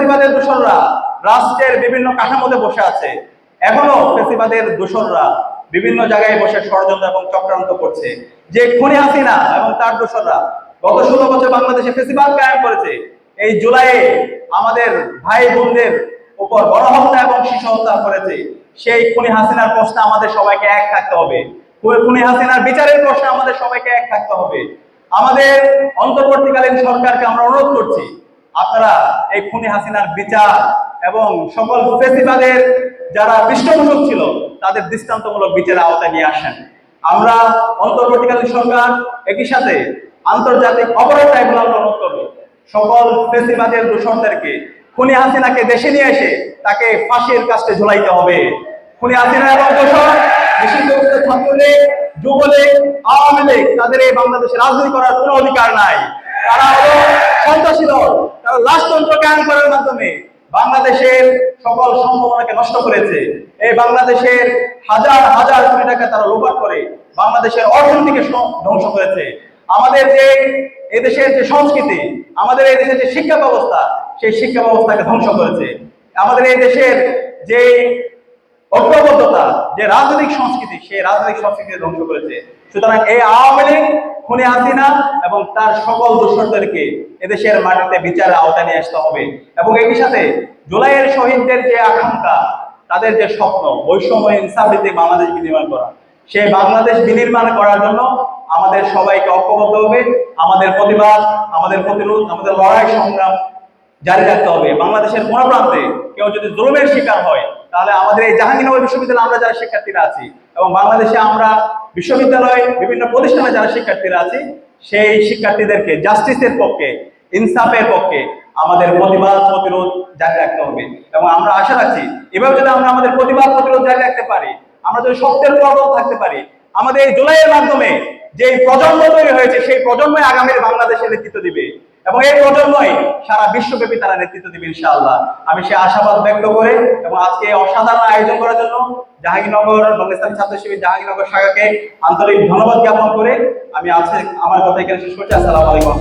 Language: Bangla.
ফেসিবাদের দূষণরা রাষ্ট্রের বিভিন্ন কাঠামোতে বসে আছে। এখনও ফেসিবাদের দূষণরা বিভিন্ন জায়গায় বসে ষড়যন্ত্র এবং চক্রান্ত করছে। যে খুনি হাসিনা এবং তার দূষণরা গত ষোলো বছর বাংলাদেশে ফেসিবাদ কায়েম করেছে। এই জুলাইয়ে আমাদের ভাই বোনদের উপর গণহত্যা এবং শিশু হত্যা করেছে। সেই খুনি হাসিনার প্রশ্নে আমাদের সবাইকে এক থাকতে হবে। খুনি হাসিনার বিচারের প্রশ্নে আমাদের সবাইকে এক থাকতে হবে। আমাদের অন্তর্বর্তীকালীন সরকারকে আমরা অনুরোধ করছি আপনারা এই খুনি হাসিনার বিচার এবং সকল ফেসিবাদের যারা পৃষ্ঠপোষক ছিল, তাদের দৃষ্টান্তমূলক বিচারের আওতায় নিয়ে আসেন। আমরা অন্তর্বর্তীকালীন সরকার একই সাথে আন্তর্জাতিক অপরাধ ট্রাইব্যুনাল অনুরোধ করব। সকল ফেসিবাদের দূষণদেরকে খুনি হাসিনাকে দেশে নিয়ে এসে তাকে ফাঁসির কাছে ঝুলাইতে হবে। খুনি হাসিনা এবং দূষণ নিষিদ্ধ ছাত্রলীগ, যুবলীগ, আওয়ামী লীগ, তাদের এই বাংলাদেশে রাজনীতি করার কোনো অধিকার নাই। তারা হলো সন্ত্রাসী তারা জ্ঞান করার মাধ্যমে বাংলাদেশের সকল সম্ভাবনাকে নষ্ট করেছে। এই বাংলাদেশের হাজার হাজার কোটি টাকা তারা লোপাট করে বাংলাদেশের অর্থনীতিকে ধ্বংস করেছে। আমাদের যে এদেশের যে সংস্কৃতি, আমাদের এই দেশের যে শিক্ষা ব্যবস্থা, সেই শিক্ষা ব্যবস্থাকে ধ্বংস করেছে। আমাদের এই দেশের যে ঐক্যবদ্ধতা, যে রাজনৈতিক সংস্কৃতি, সেই রাজনৈতিক সংস্কৃতি ধ্বংস করেছে। সুতরাং এই আওয়ামী লীগ, খুনি হাসিনা এবং তার সকল দোষরদেরকে এদেশের মাটিতে বিচারের আওতায় নিয়ে আসতে হবে। এবং একই সাথে জুলাইয়ের শহীদদের যে আকাঙ্ক্ষা, তাদের যে স্বপ্ন বৈষম্য ইনসাফিতে বাংলাদেশ বিনির্মাণ করা। সেই বাংলাদেশ বিনির্মাণ করার জন্য আমাদের সবাইকে ঐক্যবদ্ধ হবে। আমাদের প্রতিবাদ, আমাদের প্রতিরোধ, আমাদের লড়াই সংগ্রাম জারি রাখতে হবে। বাংলাদেশের কোন প্রান্তে কেউ যদি জুলুমের শিকার হয়, তাহলে আমাদের এই জাহাঙ্গীরনগর বিশ্ববিদ্যালয়ে আমরা যারা শিক্ষার্থীরা আছি এবং বাংলাদেশে আমরা বিশ্ববিদ্যালয় বিভিন্ন প্রতিষ্ঠানে যারা শিক্ষার্থীরা আছি, সেই শিক্ষার্থীদেরকে জাস্টিসের পক্ষে, ইনসাফের পক্ষে আমাদের প্রতিবাদ, প্রতিরোধ জারি রাখতে হবে। এবং আমরা আশা রাখছি, এভাবে যদি আমরা আমাদের প্রতিবাদ, প্রতিরোধ জারি রাখতে পারি, আমরা যদি সত্যের পর্বত থাকতে পারি, আমাদের এই জুলাইয়ের মাধ্যমে যে প্রজন্ম তৈরি হয়েছে, সেই প্রজন্মই আগামীর বাংলাদেশে নেতৃত্ব দিবে। এবং এই প্রজন্মই সারা বিশ্বব্যাপী তারা নেতৃত্ব দিবে ইনশাআল্লাহ। আমি সে আশাবাদ ব্যক্ত করে এবং আজকে অসাধারণ আয়োজন করার জন্য জাহাঙ্গীরনগর বাংলাদেশ ছাত্র শিবির জাহাঙ্গীরনগর শাখাকে আন্তরিক ধন্যবাদ জ্ঞাপন করে আমি আজকে আমার কথা এখানে শেষ করছি। আসসালামু আলাইকুম।